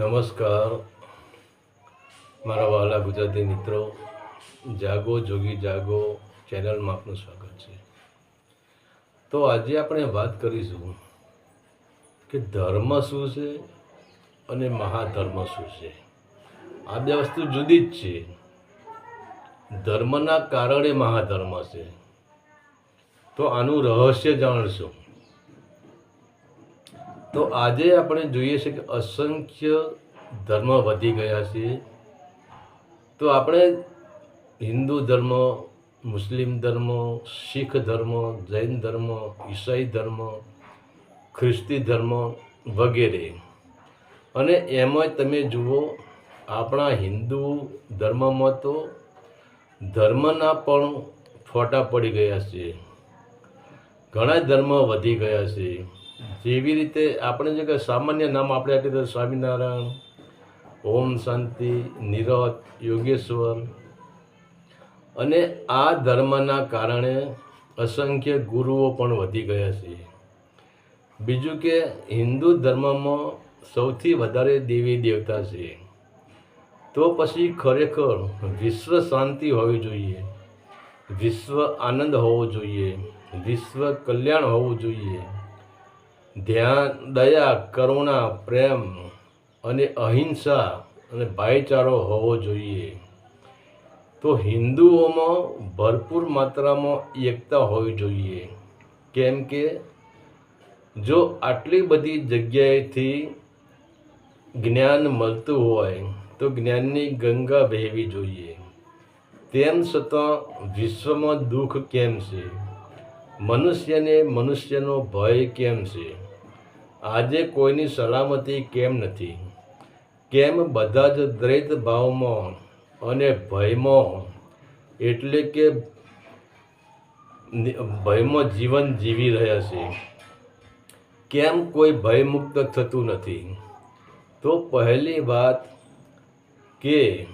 નમસ્કાર. મારા વહાલા ગુજરાતી મિત્રો, જાગો, જોગી જાગો ચેનલમાં આપનું સ્વાગત છે. તો આજે આપણે વાત કરીશું કે ધર્મ શું છે અને મહાધર્મ શું છે. આ બે વસ્તુ જુદી જ છે. ધર્મના કારણે મહાધર્મ છે. તો આનું રહસ્ય જાણશું. તો આજે આપણે જોઈએ છે કે અસંખ્ય ધર્મ વધી ગયા છે. તો આપણે હિન્દુ ધર્મ, મુસ્લિમ ધર્મ, શીખ ધર્મ, જૈન ધર્મ, ઈસાઈ ધર્મ, ખ્રિસ્તી ધર્મ વગેરે. અને એમાં તમે જુઓ, આપણા હિન્દુ ધર્મમાં તો ધર્મના પણ ફોટા પડી ગયા છે. ઘણા ધર્મ વધી ગયા છે. જેવી રીતે આપણે જે કંઈ સામાન્ય નામ આપણે આપી દઈએ સ્વામિનારાયણ, ઓમ શાંતિ નિરોધ યોગેશ્વર. અને આ ધર્મના કારણે અસંખ્ય ગુરુઓ પણ વધી ગયા છે. બીજું કે હિન્દુ ધર્મમાં સૌથી વધારે દેવી દેવતા છે. તો પછી ખરેખર વિશ્વ શાંતિ હોવી જોઈએ. વિશ્વ આનંદ હોવો જોઈએ. વિશ્વ કલ્યાણ હોવું જોઈએ. ધ્યાન, દયા, કરુણા, પ્રેમ અને અહિંસા અને ભાઈચારો હોવો જોઈએ. તો હિન્દુઓમાં ભરપૂર માત્રામાં એકતા હોવી જોઈએ. કેમ કે જો આટલી બધી જગ્યાએથી જ્ઞાન મળતું હોય, તો જ્ઞાનની ગંગા વહેવી જોઈએ. તેમ છતાં વિશ્વમાં દુઃખ કેમ છે? મનુષ્યને મનુષ્યનો ભય કેમ છે? આજે કોઈની સલામતી કેમ નથી? કેમ બધા જ દ્વૈત ભાવમાં અને ભયમાં? એટલે કે ભયમાં જીવન જીવી રહ્યા છે. કેમ કોઈ ભયમુક્ત થતું નથી? તો પહેલી વાત કે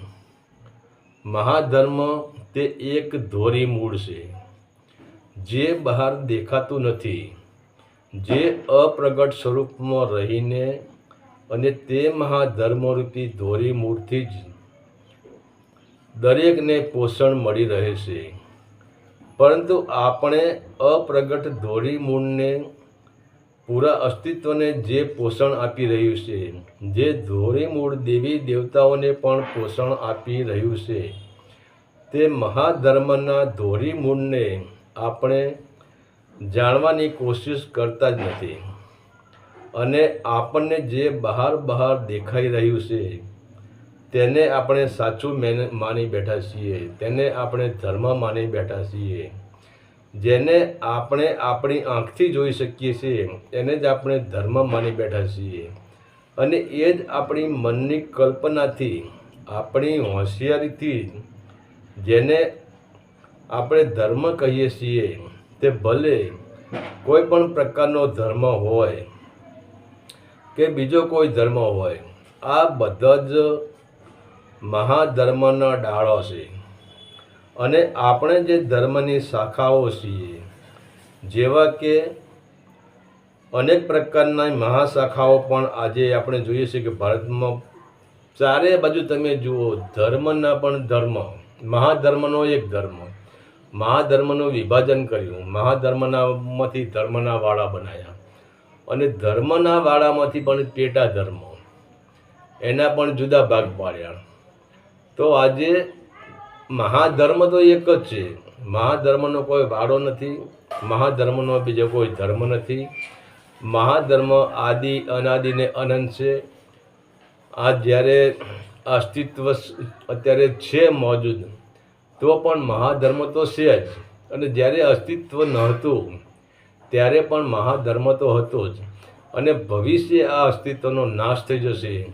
મહાધર્મ તે એક ધોરી મૂળ છે. જે બહાર દેખાતું નથી, જે અપ્રગટ સ્વરૂપમાં રહીને અને તે મહાધર્મરૂપી ધોરી મૂળથી જ દરેકને પોષણ મળી રહે છે. પરંતુ આપણે અપ્રગટ ધોરી મૂળને પૂરા અસ્તિત્વને જે પોષણ આપી રહ્યું છે, જે ધોરી મૂળ દેવી દેવતાઓને પણ પોષણ આપી રહ્યું છે, તે મહાધર્મના ધોરી મૂળને આપણે જાણવાની કોશિશ કરતા જ નથી. અને આપણને જે બહાર બહાર દેખાઈ રહ્યું છે, તેને આપણે સાચું મેને, માની બેઠા છીએ. તેને આપણે ધર્મ માની બેઠા છીએ. જેને આપણે આપણી આંખથી જોઈ શકીએ છીએ, એને જ આપણે ધર્મ માની બેઠા છીએ. અને એ જ આપણી મનની કલ્પનાથી, આપણી હોશિયારીથી જેને આપણે ધર્મ કહીએ છીએ તે ભલે કોઈ પણ પ્રકારનો ધર્મ હોય કે બીજો કોઈ ધર્મ હોય, આ બધા જ મહાધર્મના ડાળો છે. અને આપણે જે ધર્મની શાખાઓ છીએ, જેવા કે અનેક પ્રકારના મહાશાખાઓ પણ આજે આપણે જોઈએ છીએ કે ભારતમાં ચારે બાજુ તમે જુઓ, ધર્મના પણ ધર્મ, મહાધર્મનો એક ધર્મ. મહાધર્મનું વિભાજન કર્યું. મહાધર્મનામાંથી ધર્મના વાળા બનાવ્યા અને ધર્મના વાળામાંથી પણ પેટા ધર્મ. એના પણ જુદા ભાગ પાડ્યા. તો આજે મહાધર્મ તો એક જ છે. મહાધર્મનો કોઈ વાળો નથી. મહાધર્મનો બીજો કોઈ ધર્મ નથી. મહાધર્મ આદિ, અનાદિને અનંત છે. આ જ્યારે અસ્તિત્વ અત્યારે છે મોજૂદ. તો પણ મહાધર્મ તો છે જ. અને જ્યારે અસ્તિત્વ નહોતું, ત્યારે પણ મહાધર્મ તો હતો જ. અને ભવિષ્ય આ અસ્તિત્વનો નાશ થઈ જશે.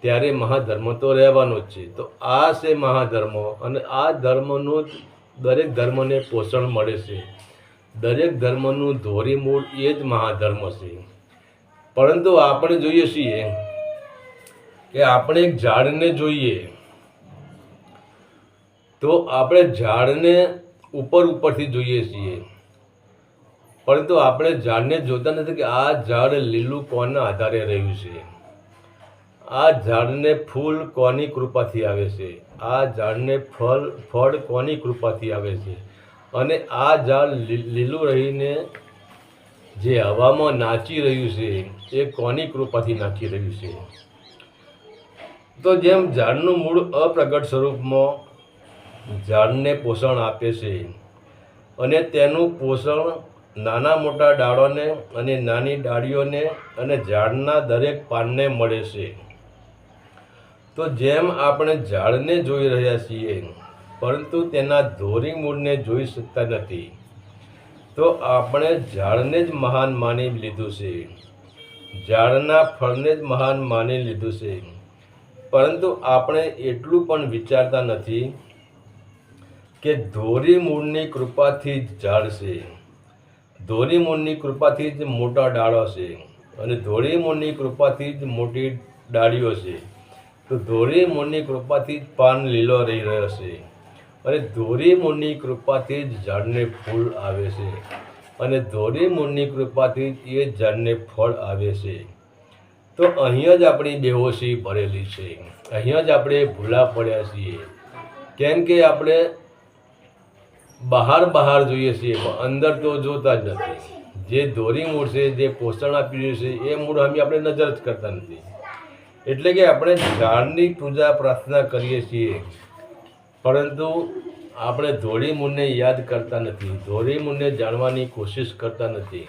ત્યારે મહાધર્મ તો રહેવાનો જ છે. તો આ છે મહાધર્મ અને આ ધર્મનું દરેક ધર્મને પોષણ મળે છે. દરેક ધર્મનું ધોરીમૂળ એ જ મહાધર્મ છે. પરંતુ આપણે જોઈએ છીએ કે આપણે એક ઝાડને જોઈએ. તો આપણે ઝાડને ઉપર ઉપરથી જોઈએ છીએ. પરંતુ આપણે ઝાડને જોતા નથી કે આ ઝાડ લીલું કોના આધારે રહ્યું છે. આ ઝાડને ફૂલ કોની કૃપાથી આવે છે? આ ઝાડને ફળ ફળ કોની કૃપાથી આવે છે? અને આ ઝાડ લીલું રહીને જે હવામાં નાચી રહ્યું છે, એ કોની કૃપાથી નાચી રહ્યું છે? તો જેમ ઝાડનું મૂળ અપ્રગટ સ્વરૂપમાં ઝાડને પોષણ આપે છે. અને તેનું પોષણ નાના મોટા ડાળોને અને નાની ડાળીઓને અને ઝાડના દરેક પાનને મળે છે. તો જેમ આપણે ઝાડને જોઈ રહ્યા છીએ, પરંતુ તેના ધોરી મૂળને જોઈ શકતા નથી. તો આપણે ઝાડને જ મહાન માની લીધું છે. ઝાડના ફળને જ મહાન માની લીધું છે. પરંતુ આપણે એટલું પણ વિચારતા નથી કે ધોરી મૂળની કૃપાથી જ ઝાડ છે ધોરી મૂળની કૃપાથી જ મોટા ડાળો છે અને ધોરી મૂળની કૃપાથી જ મોટી ડાળીઓ છે તો ધોરી મૂળની કૃપાથી જ પાન લીલો રહી રહ્યો છે અને ધોરી મૂળની કૃપાથી જ ઝાડને ફૂલ આવે છે અને ધોરી મૂળની કૃપાથી જ એ ઝાડને ફળ આવે છે. તો અહીંયા જ આપણી બેહોશી ભરેલી છે. અહીંયા જ આપણે ભૂલા પડ્યા છીએ. કેમ કે આપણે બહાર બહાર જોઈએ છીએ પણ અંદર તો જોતા જ નથી. જે ધોરી મૂળ છે જે પોષણ આપી રહ્યું છે એ મૂળ અમે આપણે નજર જ કરતા નથી. એટલે કે આપણે ઝાડની પૂજા પ્રાર્થના કરીએ છીએ. પરંતુ આપણે ધોળી મૂળને યાદ કરતા નથી. ધોળી મૂળને જાણવાની કોશિશ કરતા નથી.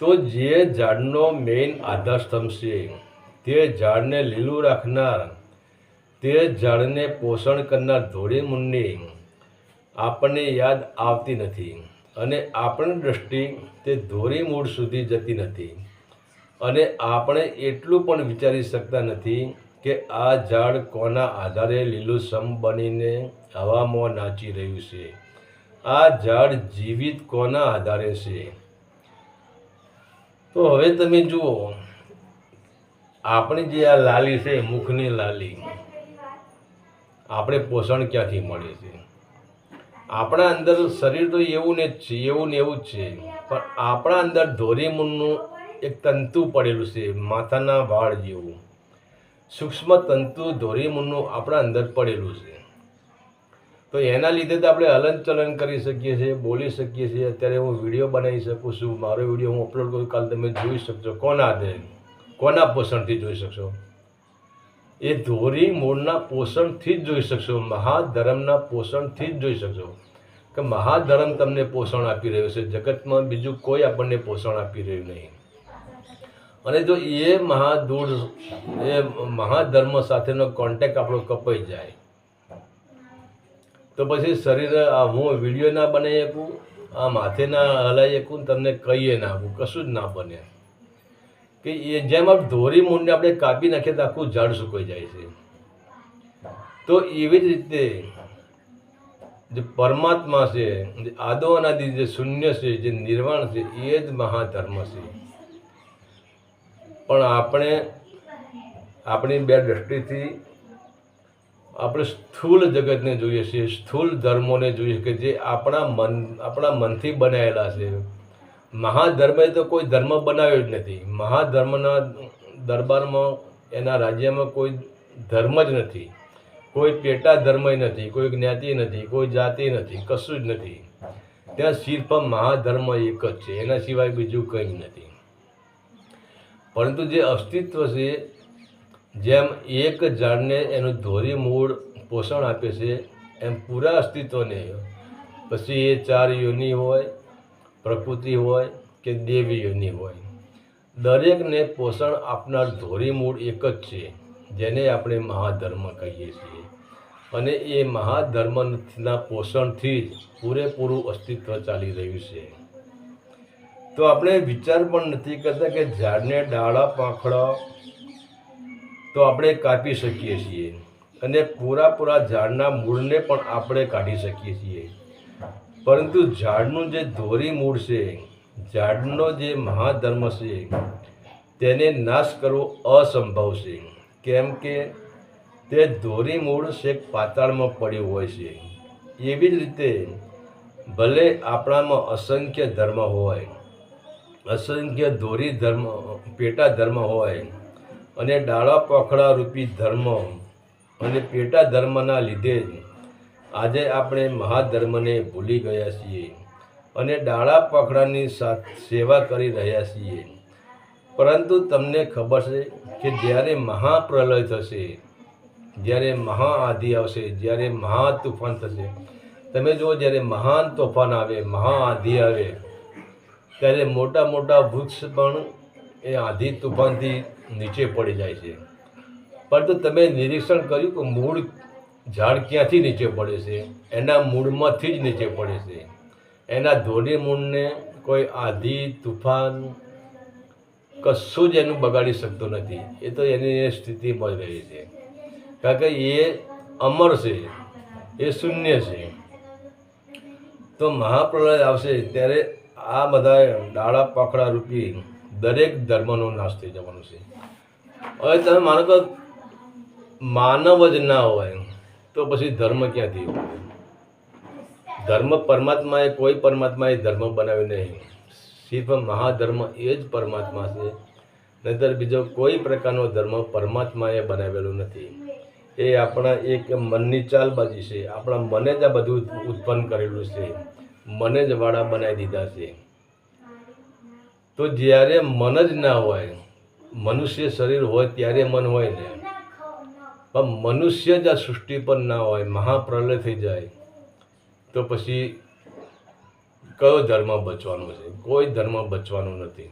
તો જે ઝાડનો મેઇન આધારસ્તંભ છે તે ઝાડને લીલું રાખનાર તે ઝાડને પોષણ કરનાર ધોળી આપણને યાદ આવતી નથી અને આપણી દ્રષ્ટિ તે ધોરી મૂળ સુધી જતી નથી. અને આપણે એટલું પણ વિચારી શકતા નથી કે આ ઝાડ કોના આધારે લીલુંસમ બનીને હવામાં નાચી રહ્યું છે. આ ઝાડ જીવિત કોના આધારે છે? તો હવે તમે જુઓ, આપણી જે આ લાલી છે, મુખની લાલી આપણે પોષણ ક્યાંથી મળે છે? આપણા અંદર શરીર તો એવું ને જ છે, એવું ને એવું જ છે. પણ આપણા અંદર ધોરીમૂળનું એક તંતુ પડેલું છે, માથાના વાળ જેવું. સૂક્ષ્મ તંતુ ધોરીમૂળનું આપણા અંદર પડેલું છે. તો એના લીધે તો આપણે હલનચલન કરી શકીએ છીએ, બોલી શકીએ છીએ. અત્યારે હું વીડિયો બનાવી શકું છું, મારો વીડિયો હું અપલોડ કરું કાલે તમે જોઈ શકશો કોના આધારે? કોના પોષણથી જોઈ શકશો? એ ધોરી મૂળના પોષણથી જ જોઈ શકશો, મહાધર્મના પોષણથી જ જોઈ શકશો. કે મહાધર્મ તમને પોષણ આપી રહ્યો છે, જગતમાં બીજું કોઈ આપણને પોષણ આપી રહ્યું નહીં. અને જો એ મહાદૂર, એ મહાધર્મ સાથેનો કોન્ટેક્ટ આપણો કપાઈ જાય, તો પછી શરીર, આ હું વીડિયો ના બનાવી શકું? આ માથે ના હલાવી શકું? તમને કહીએ ના આપું. કશું જ ના બને. કે એ જેમ ધોરી મૂળને આપણે કાપી નાખીએ તો આખું ઝાડ સુકાઈ જાય છે. તો એવી જ રીતે જે પરમાત્મા છે, જે આદો અનાદિ જે શૂન્ય છે, જે નિર્વાણ છે, એ જ મહાધર્મ છે. પણ આપણે, આપણી બે દ્રષ્ટિથી આપણે સ્થૂલ જગતને જોઈએ છીએ, સ્થૂલ ધર્મોને જોઈએ કે જે આપણા મન, આપણા મનથી બનાવેલા છે. મહાધર્મે તો કોઈ ધર્મ બનાવ્યો જ નથી. મહાધર્મના દરબારમાં એના રાજ્યમાં કોઈ ધર્મ જ નથી. કોઈ પેટા ધર્મ નથી, કોઈ જ્ઞાતિ નથી, કોઈ જાતિ નથી, કશું જ નથી. ત્યાં સિર્ફ મહાધર્મ એક જ છે. એના સિવાય બીજું કંઈ નથી. પરંતુ જે અસ્તિત્વ છે, જેમ એક ઝાડને એનું ધોરી મૂળ પોષણ આપે છે, એમ પૂરા અસ્તિત્વને. પછી એ ચાર યોની હોય પ્રકૃતિ હોય કે દેવીઓની હોય. દરેકને પોષણ આપનાર ધોરી મૂળ એક જ છે, જેને આપણે મહાધર્મ કહીએ છીએ. અને એ મહાધર્મના પોષણથી જ પૂરેપૂરું અસ્તિત્વ ચાલી રહ્યું છે. તો આપણે વિચાર પણ નથી કરતા કે ઝાડને ડાળા પાંખડા તો આપણે કાપી શકીએ છીએ. અને પૂરા પૂરા ઝાડના મૂળને પણ આપણે કાઢી શકીએ છીએ. પરંતુ ઝાડનું જે ધોરી મૂળ છે, ઝાડનો જે મહાધર્મ છે, તેને નાશ કરવો અસંભવ છે. કેમ કે તે ધોરી મૂળ છેક પાતાળમાં પડ્યું હોય છે. એવી જ રીતે ભલે આપણામાં અસંખ્ય ધર્મ હોય, અસંખ્ય ધોરી ધર્મ, પેટા ધર્મ હોય અને ડાળા પોખડા રૂપી ધર્મ અને પેટા ધર્મના લીધે આજે આપણે મહાધર્મને ભૂલી ગયા છીએ અને ડાળા પકડાની સેવા કરી રહ્યા છીએ. પરંતુ તમને ખબર છે કે જ્યારે મહાપ્રલય થશે, જ્યારે મહાઆધિ આવશે, જ્યારે મહા તુફાન થશે, તમે જુઓ જ્યારે મહાન તોફાન આવે, મહાઆધિ આવે, ત્યારે મોટા મોટા વૃક્ષ પણ એ આધી તુફાનથી નીચે પડી જાય છે. પરંતુ તમે નિરીક્ષણ કર્યું કે મૂળ ઝાડ ક્યાંથી નીચે પડે છે? એના મૂળમાંથી જ નીચે પડે છે. એના ધોની મૂળને કોઈ આધી, તુફાન, કશું જ એનું બગાડી શકતો નથી. એ તો એની એ સ્થિતિમાં જ રહે છે. કારણ કે એ અમર છે. એ શૂન્ય છે. તો મહાપ્રલય આવશે ત્યારે આ બધા ડાળા પાખડા રૂપી દરેક ધર્મનો નાશ થઈ જવાનો છે. હવે તમે માનો કે માનવ જ ના હોય. તો પછી ધર્મ ક્યાંથી ધર્મ પરમાત્માએ, કોઈ પરમાત્માએ ધર્મ બનાવ્યો નહીં. સિર્ફ મહાધર્મ એ જ પરમાત્મા છે. નહીતર બીજો કોઈ પ્રકારનો ધર્મ પરમાત્માએ બનાવેલો નથી. એ આપણા એક મનની ચાલબાજી છે. આપણા મને જ આ બધું ઉત્પન્ન કરેલું છે. મને જ વાળા બનાવી દીધા છે. તો જ્યારે મન જ ના હોય, મનુષ્ય શરીર હોય ત્યારે મન હોય ને. પણ મનુષ્ય જ આ સૃષ્ટિ પર ના હોય, મહાપ્રલય થઈ જાય, તો પછી કયો ધર્મ બચવાનો છે? કોઈ ધર્મ બચવાનો નથી.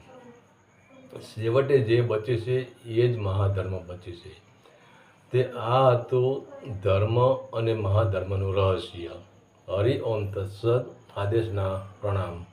છેવટે જે બચે છે, એ જ મહાધર્મ બચે છે. તે આ હતું ધર્મ અને મહાધર્મનું રહસ્ય. હરિ ઓમ તત્સદ આદેશના પ્રણામ.